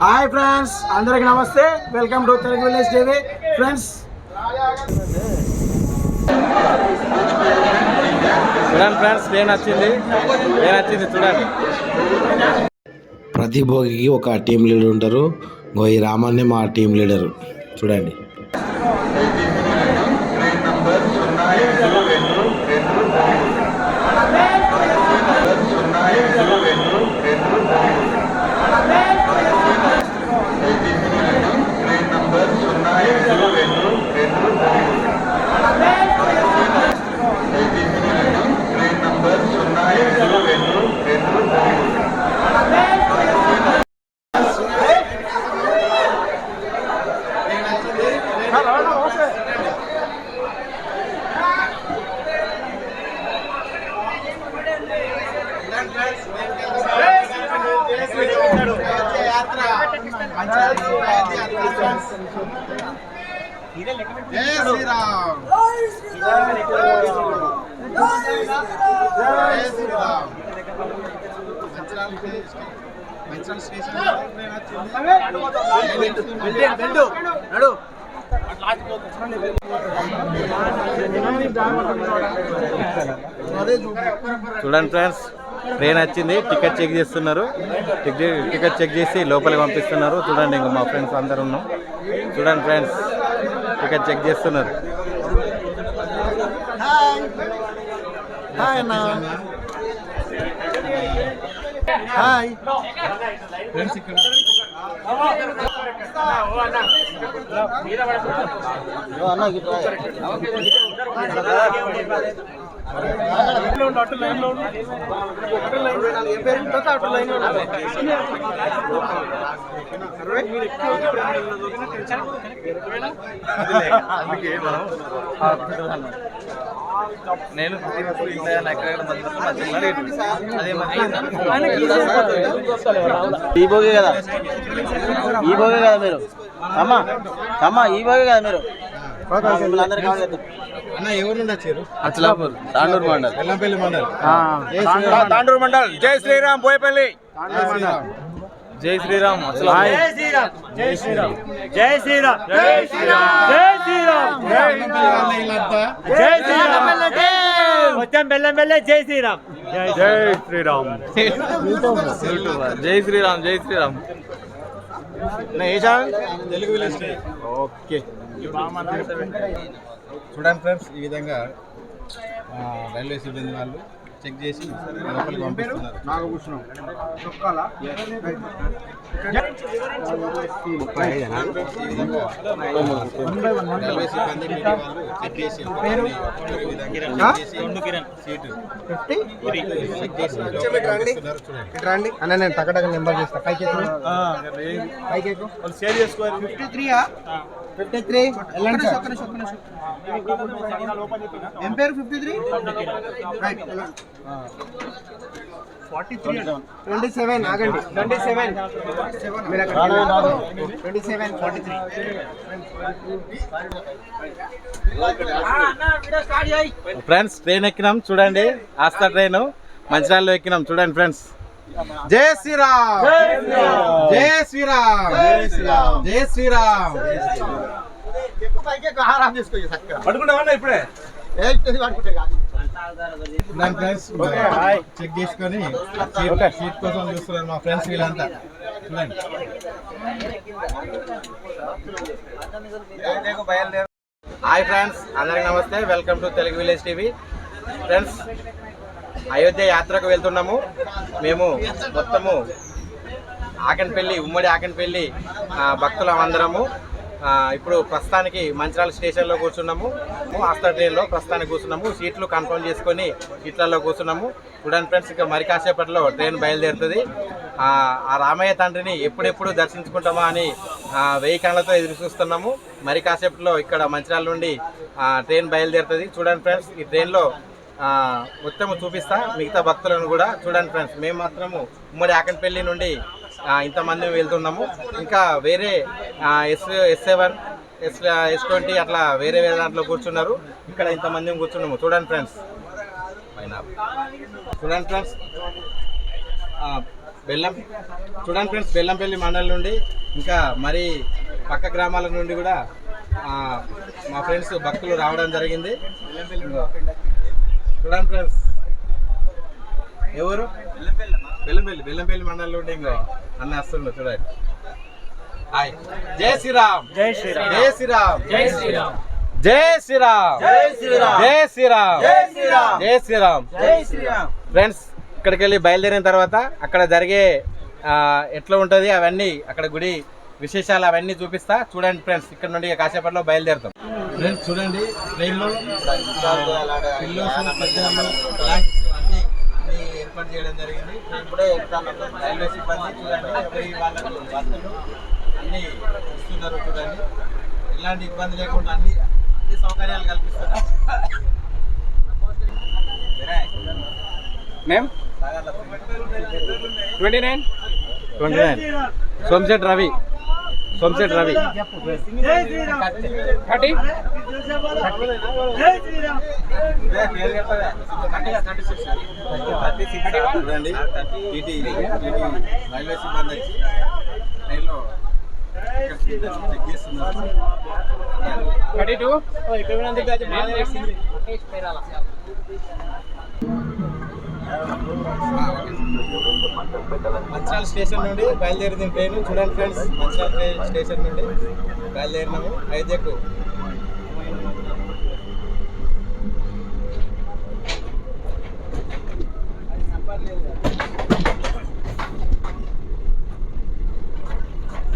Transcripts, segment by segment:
Hi friends అందరికి నమస్తే. Welcome to Telugu village TV. Friends. చూడండి ఫ్రెండ్స్ ట్రైన్ వచ్చింది ట్రైన్ వచ్చింది చూడండి. ప్రతి భోగికి ఒక టీం లీడర్ ఉంటారు. గో ఈ రామాన్నే మా టీం లీడర్. చూడండి. చూడండి ఫ్రెండ్స్ ట్రైన్ వచ్చింది టికెట్ చెక్ చేస్తున్నారు. టికెట్ టికెట్ చెక్ చేసి లోపలికి పంపిస్తున్నారు. చూడండి ఇంకా మా ఫ్రెండ్స్ అందరూ ఉన్నాం. చూడండి ఫ్రెండ్స్ టికెట్ చెక్ చేస్తున్నారు. హాయ్ నేను ఈ భోగే కదా. ఈ భోగే కదా మీరు. అమ్మా అమ్మా ఈ భోగే కదా మీరు. అందరు కావాలి అచ్చలాపూర్ తాండూరు మండల్ ఎల్లంపల్లి మండల్ తాండూరు మండల్ జై శ్రీరామ్ బోయపల్లి జై శ్రీరామ్ జై శ్రీరామ్ జై శ్రీరామ్ జై శ్రీరామ్ జై శ్రీరామ్ జై శ్రీరామ్ మొత్తం బెల్లం బెల్ల జై శ్రీరామ్ జై Sriram Jai Sriram Jai Sriram Telugu village TV okay చూడండి ఫ్రెండ్స్ ఈ విధంగా ఆ, రైల్వే సిబ్బంది వాళ్ళు చెక్ చేసి లోపలికి పంపిస్తున్నారు. రైల్వే సిబ్బంది చెక్ చేసి సీటు చెక్ చేసి రండి అన్న నేను టకటక నెంబర్ చేస్తా. పైకి ఎక్కు. పైకి ఎక్కు. ఫిఫ్టీ త్రీయా? ఫిఫ్టీ త్రీ వెళ్ళండి సార్. ఏం పేరు fifty three right. Twenty seven ఆగండి. ట్వంటీ సెవెన్ మీరు అక్కడ twenty seven forty three friends train ఎక్కినాం చూడండి. ఆస్తా ట్రైన్ మంచిర్యాలలో ఎక్కినాం. చూడండి ఫ్రెండ్స్ జై శ్రీరామ్. జై శ్రీరామ్. జై శ్రీరామ్. జై శ్రీరామ్. దాని ఫ్రెండ్స్ చెక్ చేసుకొని సీట్ సీట్ కోసం చూస్తున్నారు మా ఫ్రెండ్స్ వీళ్ళంతా. చూడండి. హాయ్ ఫ్రెండ్స్ అందరికి నమస్తే. Welcome to Telugu village TV. Friends Ayodhya యాత్రకు వెళ్తున్నాము. మేము మొత్తము ఆకన్పల్లి ఉమ్మడి ఆకన్పల్లి ఆ, భక్తులం అందరము ఇప్పుడు ప్రస్తుతానికి మంచిరాల స్టేషన్లో కూర్చున్నాము. ఆస్థా ట్రైన్లో ప్రస్తుతానికి కూర్చున్నాము. సీట్లు కన్ఫర్మ్ చేసుకొని సీట్లలో కూర్చున్నాము. చూడండి ఫ్రెండ్స్ ఇంకా మరి కాసేపట్లో ట్రైన్ బయలుదేరుతుంది. ఆ రామయ్య తండ్రిని ఎప్పుడెప్పుడు దర్శించుకుంటామా అని వెయ్యి కళ్ళతో ఎదురు చూస్తున్నాము. మరి కాసేపట్లో ఇక్కడ మంచిరాల నుండి ట్రైన్ బయలుదేరుతుంది. చూడండి ఫ్రెండ్స్ ఈ ట్రైన్లో మొత్తం చూపిస్తా. మిగతా భక్తులను కూడా చూడండి ఫ్రెండ్స్. మేము మాత్రము ఉమ్మడి ఆకనపల్లి నుండి ఇంతమంది వెళ్తున్నాము. ఇంకా వేరే S S seven S S twenty అట్లా వేరే వేరే దాంట్లో కూర్చున్నారు. ఇక్కడ ఇంతమంది కూర్చున్నాము. చూడండి ఫ్రెండ్స్. పైన చూడండి ఫ్రెండ్స్. బెల్లం. చూడండి ఫ్రెండ్స్ బెల్లంపల్లి మండలం నుండి ఇంకా మరి పక్క గ్రామాల నుండి కూడా మా ఫ్రెండ్స్ భక్తులు రావడం జరిగింది. చూడండి ఫ్రెండ్స్. ఎవరు? బెల్లంపల్లి బెల్లంపల్లి మండలం నుండి ఇంకో అన్న వస్తుండ్రు చూడండి హాయ్ జై శ్రీరామ్ జై శ్రీరామ్ జై శ్రీరామ్ జై శ్రీరామ్ జై శ్రీరామ్ జై శ్రీరామ్ జై శ్రీరామ్ జై శ్రీరామ్ జై శ్రీరామ్ జై శ్రీరామ్ ఫ్రెండ్స్ ఇక్కడికి వెళ్ళి బయలుదేరిన తర్వాత అక్కడ జరిగే ఆ, ఎట్లా ఉంటుంది అవన్నీ అక్కడ గుడి విశేషాలు అవన్నీ చూపిస్తా చూడండి ఫ్రెండ్స్ ఇక్కడ నుండి కాసేపట్లో బయలుదేరుతాం ఫ్రెండ్స్ చూడండి ట్రైన్లో పెద్దలు ఏర్పాటు చేయడం జరిగింది. ఇప్పుడే రైల్వే సిబ్బంది చూడండి ఎవరి వాళ్ళకు బస్సులు అన్ని ఇస్తున్నారు చూడండి ఎలాంటి ఇబ్బంది లేకుండా అన్ని అన్ని సౌకర్యాలు కల్పిస్తున్నారు. Twenty nine twenty nine Somashet Ravi. Somashet Ravi. చూడండి రైల్వే సిబ్బంది వచ్చి రైల్లో థర్టీ టూ. ఇక్కడ మంచాల స్టేషన్ నుండి బయలుదేరింది ట్రైన్. చూడండి ఫ్రెండ్స్ మంచాల ట్రైన్ స్టేషన్ నుండి బయలుదేరినాము వైద్యకు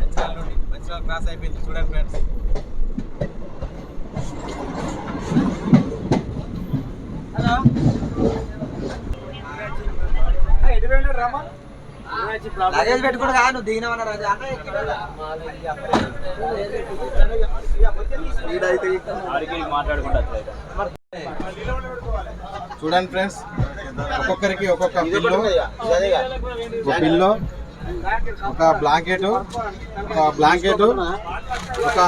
మంచాల నుండి క్రాస్ అయిపోయింది. చూడండి ఫ్రెండ్స్ లగేజ్ పెట్టుకుని కాదు నువ్వు దిగినావన్న రాజా చూడండి ఫ్రెండ్స్ ఒక్కొక్కరికి ఒక్కొక్క పిల్లో ఒక పిల్లో ఒక బ్లాంకెట్ ఒక బ్లాంకెట్ ఒక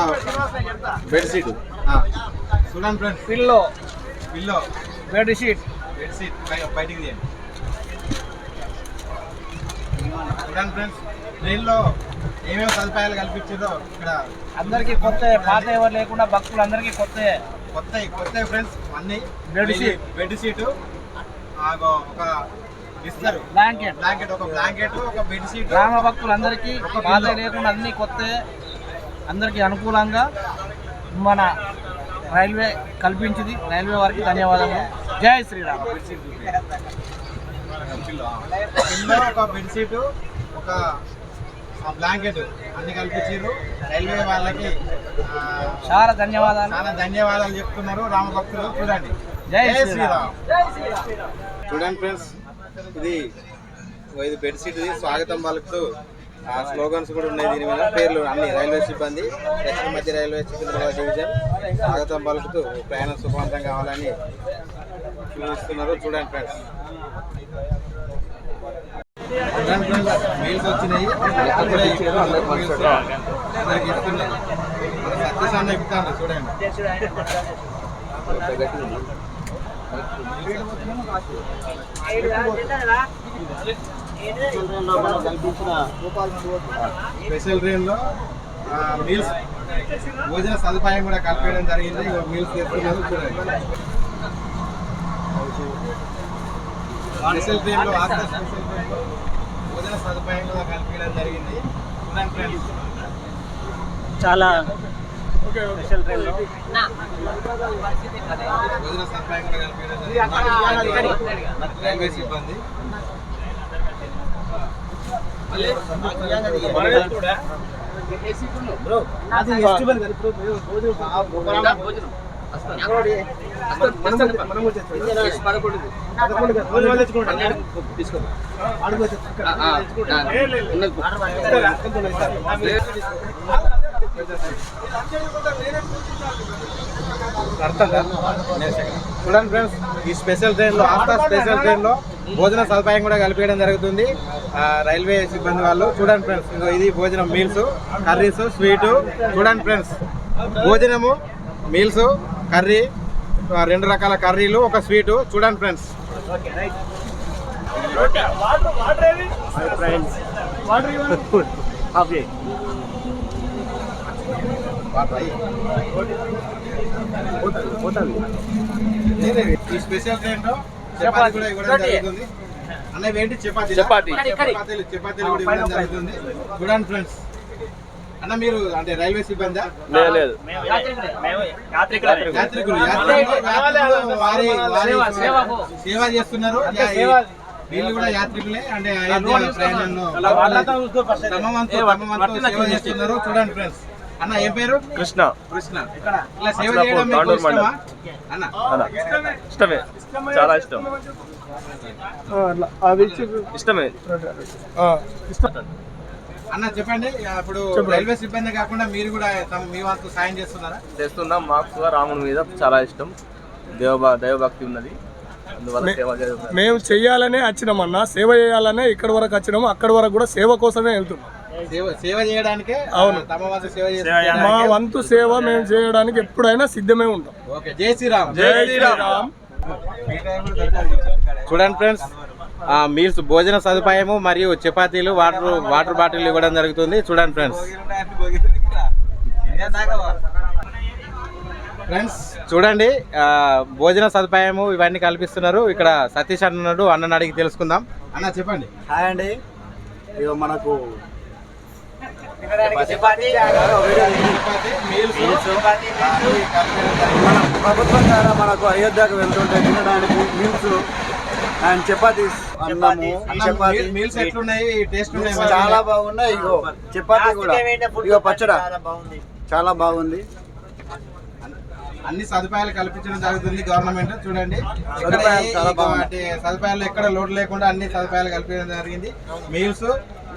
బెడ్షీట్. చూడండి friends. Pillow. Pillow. Bedsheet. Bedsheet. బయటికి తీయండి. చూడండి ఫ్రెండ్స్ ట్రైన్లో ఏమేమి సదుపాయాలు కల్పించారో ఇక్కడ అందరికి కొత్త పాత ఎవరు లేకుండా భక్తులు అందరికి కొత్త కొత్త కొత్త ఫ్రెండ్స్ అన్ని బెడ్ షీట్. బెడ్ షీట్ ఒక ఇస్తారు. బ్లాంకెట్ బ్లాంకెట్ ఒక బ్లాంకెట్ ఒక బెడ్ షీట్ గ్రామ భక్తులందరికీ ఒక పాత. లేకుండా అన్ని కొత్త అందరికి అనుకూలంగా మన రైల్వే కల్పించింది. రైల్వే వారికి ధన్యవాదాలు జై శ్రీరామ్. పిల్లో ఒక బెడ్ షీట్ ఒక బ్లాంకెట్ అన్ని కల్పించారు రైల్వే వాళ్ళకి ఆ, చాలా ధన్యవాదాలు. చాలా ధన్యవాదాలు చెప్తున్నారు రామభక్తులు చూడండి. జై జై శ్రీరామ్. చూడండి ఫ్రెండ్స్ ఇది ఇది బెడ్షీట్ ఇది. స్వాగతం పలుకుతూ ఆ స్లోగన్స్ కూడా ఉన్నాయి దీని మీద. పేర్లు అన్ని రైల్వే సిబ్బంది దక్షిణ మధ్య రైల్వే సికింద్రాబాద్ డివిజన్. స్వాగతం పలుకుతూ ప్రయాణం సుఖవంతం కావాలని చూపిస్తున్నారు. ఫ్రెండ్స్ చూడండి ఫ్రెండ్స్. మెయిల్స్ వచ్చినాయి అందరికి మన సత్యసాన్న ఇస్తాను చూడండి. స్పెషల్ ట్రైన్లో మీల్స్ భోజన సదుపాయం కూడా కల్పించడం జరిగింది. మీల్స్ తెస్తున్నారు చూడండి. స్పెషల్ ట్రైన్లో ఆస్తా స్పెషల్ భోజన సదుపాయం కూడా కల్పించడం జరిగింది. చూడండి ఫ్రెండ్స్ చాలా స్పెషల్ ట్రైన్లో. భోజన సదుపాయం కూడా కల్పించడం జరిగింది. రైల్వే సిబ్బంది. చూడండి ఫ్రెండ్స్ ఈ స్పెషల్ ట్రైన్లో ఆస్థా స్పెషల్ ట్రైన్లో భోజన సదుపాయం కూడా కలిపేయడం జరుగుతుంది. రైల్వే సిబ్బంది వాళ్ళు చూడండి ఫ్రెండ్స్ ఇది భోజనం మీల్స్ కర్రీస్ స్వీటు చూడండి ఫ్రెండ్స్. భోజనము మీల్స్ కర్రీ రెండు రకాల కర్రీలు ఒక స్వీటు చూడండి ఫ్రెండ్స్. ఈ స్పెషల్లో చపాతీ కూడా ఇవ్వడం జరుగుతుంది. అన్న ఏంటి చపాతీ చపాతీ. చపాతీలు చపాతీలు కూడా ఇవ్వడం జరుగుతుంది. చూడండి ఫ్రెండ్స్ అన్న మీరు అంటే రైల్వే సిబ్బంది? లేదు. యాత్రికులు. యాత్రికులు. యాత్రికులు వారి వారి సేవ చేస్తున్నారు. వీళ్ళు కూడా యాత్రికులే. అంటే చేస్తున్నారు. చూడండి ఫ్రెండ్స్. అన్న ఏం పేరు? కృష్ణ. కృష్ణ. ఇలా సేవ చేయడం అన్న. ఇష్టమే. చాలా ఇష్టం. ఇష్టమే. అన్న చెప్పండి. అప్పుడు రైల్వే సిబ్బంది కాకుండా మీరు కూడా మీ వంతు సాయం చేస్తున్నారా? చేస్తున్నాం. మాకు రాముని మీద చాలా ఇష్టం. దేవభ దైవభక్తి ఉన్నది. మేము చెయ్యాలనే వచ్చినామన్నా సేవ చేయాలనే ఇక్కడి వరకు వచ్చినాము అక్కడి వరకు కూడా సేవ కోసమే వెళ్తున్నాం సేవ చేయడానికే అవును. మా వంతు సేవ మేము చేయడానికి ఎప్పుడైనా సిద్ధమే ఉంటాం ఓకే జై శ్రీరామ్ జై శ్రీరామ్ చూడండి ఫ్రెండ్స్ మీల్స్ భోజన సదుపాయము మరియు చపాతీలు వాటర్ వాటర్ బాటిల్ ఇవ్వడం జరుగుతుంది చూడండి ఫ్రెండ్స్ ఫ్రెండ్స్ చూడండి భోజన సదుపాయము ఇవన్నీ కల్పిస్తున్నారు. ఇక్కడ సతీష్ అన్న ఉన్నాడు అన్నని అడిగి తెలుసుకుందాం. అన్న చెప్పండి. హాయ్ అండి. ఇక మనకు మన ప్రభుత్వం ద్వారా మనకు అయోధ్యకు వెళ్తుంటే తినడానికి మీల్స్ అండ్ చపాతీస్ అన్నము చపాతీ మీల్స్ ఎట్లున్నాయి? టేస్ట్ ఉన్నాయి చాలా బాగున్నాయి. ఇగో చపాతీ కూడా. ఇగో పచ్చడా. చాలా బాగుంది. అన్ని సదుపాయాలు కల్పించడం జరుగుతుంది గవర్నమెంట్. చూడండి సదుపాయాలు ఎక్కడ లోటు లేకుండా అన్ని సదుపాయాలు కల్పించడం జరిగింది. Meals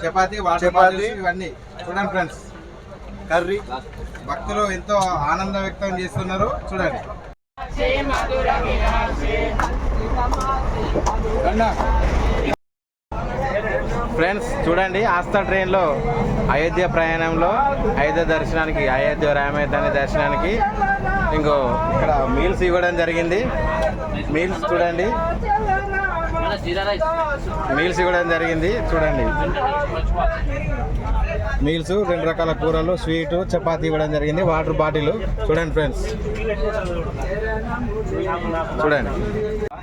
chapati water. బాటిల్స్ ఇవన్నీ. చూడండి ఫ్రెండ్స్. కర్రీ. భక్తులు ఎంతో ఆనందం వ్యక్తం చేస్తున్నారు. చూడండి. ఫ్రెండ్స్ చూడండి ఆస్థా ట్రైన్లో అయోధ్య ప్రయాణంలో అయోధ్య దర్శనానికి అయోధ్య రామేతాని దర్శనానికి ఇంకో ఇక్కడ మీల్స్ ఇవ్వడం జరిగింది. మీల్స్ చూడండి. మీల్స్ ఇవ్వడం జరిగింది. చూడండి. మీల్స్ రెండు రకాల కూరలు స్వీట్ చపాతీ ఇవ్వడం జరిగింది. వాటర్ బాటిల్ చూడండి ఫ్రెండ్స్. చూడండి.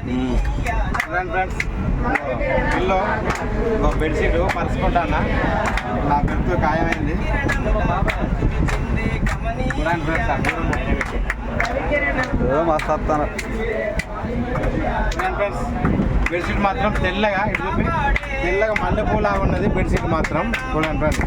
ఫ్రెండ్స్ ఇల్లు ఒక బెడ్షీట్ పరుచుకుంటానా? నా బెర్త్ ఖాయమైంది. చూడండి ఫ్రెండ్స్ పెట్టి. మస్తు వస్తాను ఫ్రెండ్స్ బెడ్షీట్ మాత్రం తెల్లగా ఇటు చూపి. తెల్లగా మల్లెపూలా ఉన్నది బెడ్షీట్ మాత్రం. చూడండి ఫ్రెండ్స్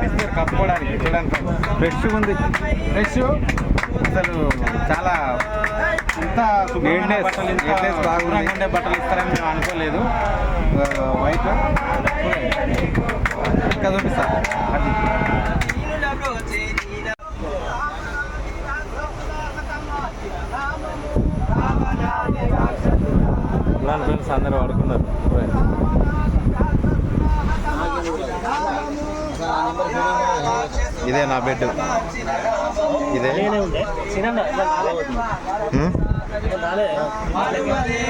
బిస్కెట్ కప్పుకోవడానికి చూడండి ఫ్రెష్ ఉంది. ఫ్రెష్ అసలు చాలా ఇంత ఇంత శుభ్రంగా ఉండే బట్టలు ఇస్తారని మేము అనుకోలేదు. వైట్ ఇంకా చూపిస్తా. అది. ఫ్రెండ్స్ అందరూ పడుకున్నారు ఇదే నా బెడ్ ఇదే?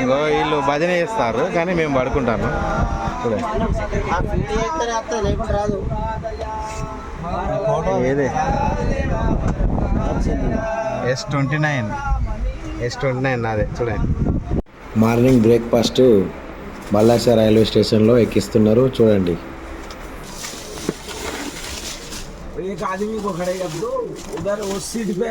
ఇగో వీళ్ళు భజన చేస్తారు కానీ మేము పడుకుంటాను చూడండి ఏదే? S twenty nine S twenty nine నాదే చూడండి మార్నింగ్ బ్రేక్ఫాస్ట్ బల్లాస రైల్వే స్టేషన్లో ఎక్కిస్తున్నారు చూడండి. एक आदमी को खड़े अब दो उधर उस सीट पे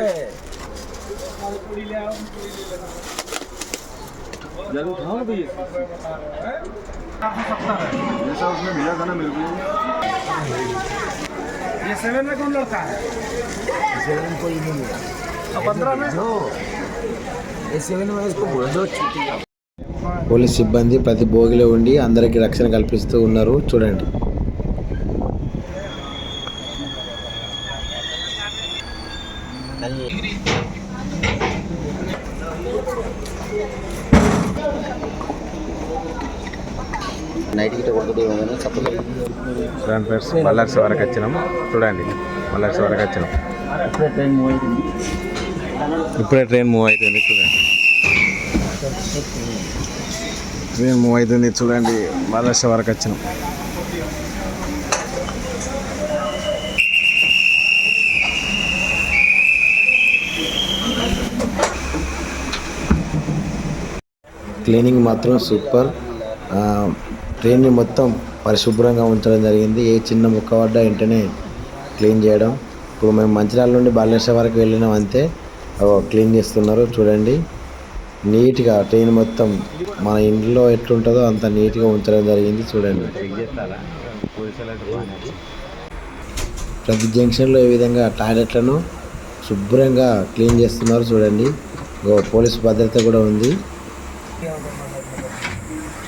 ये सेवन में कौन लड़का है सेवन कोई नहीं है पंद्रह में जो ये सेवन में इसको बोल दो छुट्टी పోలీస్ సిబ్బంది ప్రతి భోగిలో ఉండి అందరికీ రక్షణ కల్పిస్తూ ఉన్నారు చూడండి చూడండి ఫ్రెండ్స్ మల్లర్స్ వరకు వచ్చినాం. చూడండి మల్లర్స్ వరకు వచ్చినాం. ఇప్పుడే ట్రైన్ మూవ్ అవుతుంది చూడండి. ట్రైన్ మూవ్ అవుతుంది చూడండి మల్లర్స్ వరకు వచ్చినాం. క్లీనింగ్ మాత్రం సూపర్ ట్రైన్ని మొత్తం పరిశుభ్రంగా ఉంచడం జరిగింది. ఏ చిన్న ముక్క పడ్డా వెంటనే క్లీన్ చేయడం. ఇప్పుడు మేము మంచిర్యాల నుండి బాలేశ్వర వరకు వెళ్ళినాం అంతే. క్లీన్ చేస్తున్నారు. చూడండి. నీట్గా ట్రైన్ మొత్తం మన ఇంట్లో ఎట్లుంటుందో అంత నీట్గా ఉంచడం జరిగింది. చూడండి. ప్రతి జంక్షన్లో ఈ విధంగా టాయిలెట్లను శుభ్రంగా క్లీన్ చేస్తున్నారు చూడండి. పోలీస్ పోలీసు భద్రత కూడా ఉంది.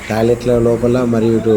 టాయిలెట్ల లోపల మరియు ఇటు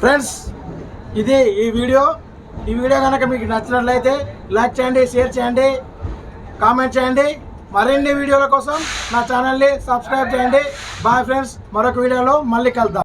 ఫ్రెండ్స్ ఇది ఈ వీడియో. ఈ వీడియో కనుక మీకు నచ్చినట్లయితే లైక్ చేయండి షేర్ చేయండి. కామెంట్ చేయండి. మరిన్ని వీడియోల కోసం నా ఛానల్ని సబ్స్క్రైబ్ చేయండి. బాయ్ ఫ్రెండ్స్ మరొక వీడియోలో మళ్ళీ కలుద్దాం.